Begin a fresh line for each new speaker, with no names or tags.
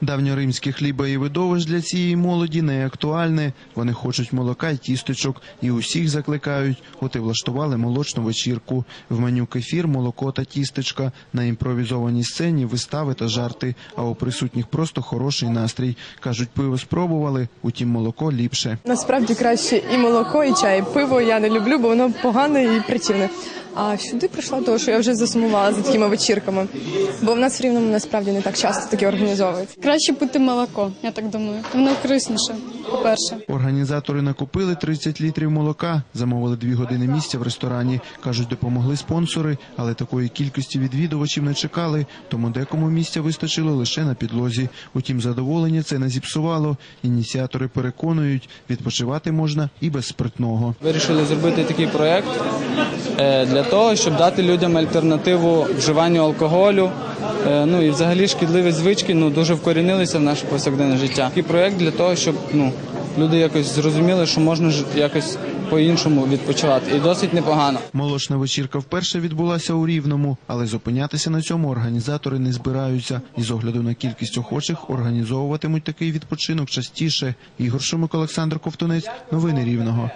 Давньоримське хліба і видовищ для цієї молоді не актуальне. Вони хочуть молока й тістечок і усіх закликають. От і влаштували молочну вечірку. В меню кефір, молоко та тістечка. На імпровізованій сцені вистави та жарти. А у присутніх просто хороший настрій. кажуть, пиво спробували, утім молоко ліпше.
Насправді краще і молоко, і чай. Пиво я не люблю, бо воно погане і противне. А сюди прийшла того, що я вже засумувала за такими вечірками. Бо в нас в рівному насправді не так часто такі організовують.
Краще пити молоко, я так думаю. Воно корисніше, по-перше.
Організатори накупили 30 літрів молока, замовили дві години місця в ресторані. кажуть, допомогли спонсори, але такої кількості відвідувачів не чекали, тому декому місця вистачило лише на підлозі. Утім, задоволення це не зіпсувало. Ініціатори переконують, відпочивати можна і без спиртного.
Вирішили зробити такий проєкт е, для того, щоб дати людям альтернативу вживанню алкоголю. Е, Ну і взагалі шкідливі звички ну дуже вкорінилися в наше повсякденне життя. Такий проєкт для того, щоб ну люди якось зрозуміли, що можна ж якось по-іншому відпочивати, і досить непогано.
Молочна вечірка вперше відбулася у Рівному, але зупинятися на цьому організатори не збираються. І з огляду на кількість охочих організовуватимуть такий відпочинок частіше. Ігор Шумик, Олександр Ковтунець. Новини Рівного.